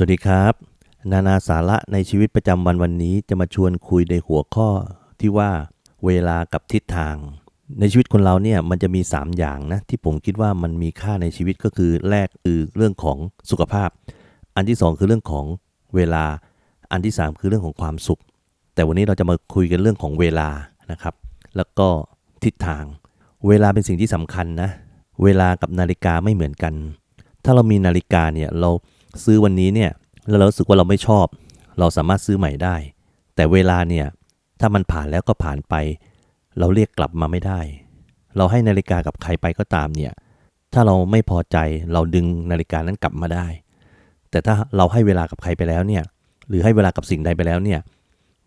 สวัสดีครับ นานาสาระในชีวิตประจำวันวันนี้จะมาชวนคุยในหัวข้อที่ว่าเวลากับทิศทาง ในชีวิตคนเราเนี่ยมันจะมี 3 อย่างนะ ที่ผมคิดว่ามันมีค่าในชีวิตก็คือแรกคือเรื่องของสุขภาพ อันที่ 2 คือเรื่องของเวลาอันที่ 3 คือเรื่องของความสุข แต่วันนี้เราจะมาคุยกันเรื่องของเวลานะครับ แล้วก็ทิศทาง เวลาเป็นสิ่งที่สำคัญนะ เวลากับนาฬิกาไม่เหมือนกัน ถ้าเรามีนาฬิกาเนี่ยเรา ซื้อวันนี้เนี่ยแล้วเราสึกว่าเราไม่ชอบ เราสามารถซื้อใหม่ได้ แต่เวลาเนี่ยถ้ามันผ่านแล้วก็ผ่านไป เราเรียกกลับมาไม่ได้ เราให้นาฬิกากับใครไปก็ตามเนี่ยถ้าเราไม่พอใจเราดึงนาฬิกานั้นกลับมาได้ แต่ถ้าเราให้เวลากับใครไปแล้วเนี่ยหรือให้เวลากับสิ่งใดไปแล้วเนี่ย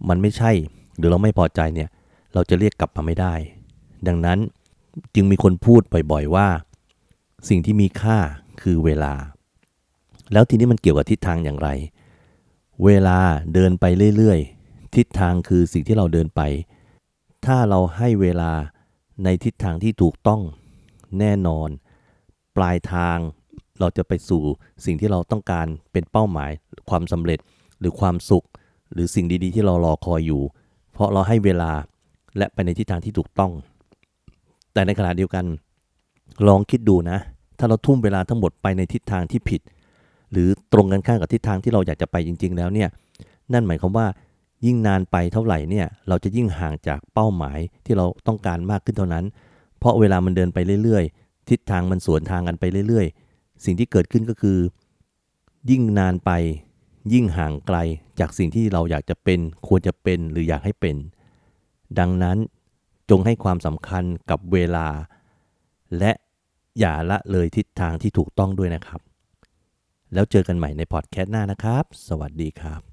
มันไม่ใช่หรือเราไม่พอใจเนี่ยเราจะเรียกกลับมาไม่ได้ ดังนั้นจึงมีคนพูดบ่อยๆว่า สิ่งที่มีค่าคือเวลา แล้วทีนี้มันเกี่ยวกับทิศทางอย่างไร เวลาเดินไปเรื่อยๆ ทิศทางคือสิ่งที่เราเดินไป ถ้าเราให้เวลาในทิศทางที่ถูกต้องแน่นอน ปลายทางเราจะไปสู่สิ่งที่เราต้องการเป็นเป้าหมาย ความสำเร็จหรือความสุข หรือสิ่งดีๆ ที่เรารอคอยอยู่ เพราะเราให้เวลาและไปในทิศทางที่ถูกต้อง แต่ในขณะเดียวกัน ลองคิดดูนะ ถ้าเราทุ่มเวลาทั้งหมดไปในทิศทางที่ผิด หรือตรงกันข้ามกับทิศทางที่เราอยากจะไปจริง ๆ แล้วเนี่ยนั่นหมายความว่ายิ่งนานไปเท่าไหร่เนี่ยเราจะยิ่งห่างจากเป้าหมายที่เราต้องการมากขึ้นเท่านั้น เพราะเวลามันเดินไปเรื่อยๆ ทิศทางมันสวนทางกันไปเรื่อยๆ สิ่งที่เกิดขึ้นก็คือ ยิ่งนานไป ยิ่งห่างไกลจากสิ่งที่เราอยากจะเป็น ควรจะเป็นหรืออยากให้เป็น ดังนั้นจงให้ความสำคัญกับเวลา และอย่าละเลยทิศทางที่ถูกต้องด้วยนะครับ แล้วเจอกันใหม่ในพอดแคสต์หน้านะครับ สวัสดีครับ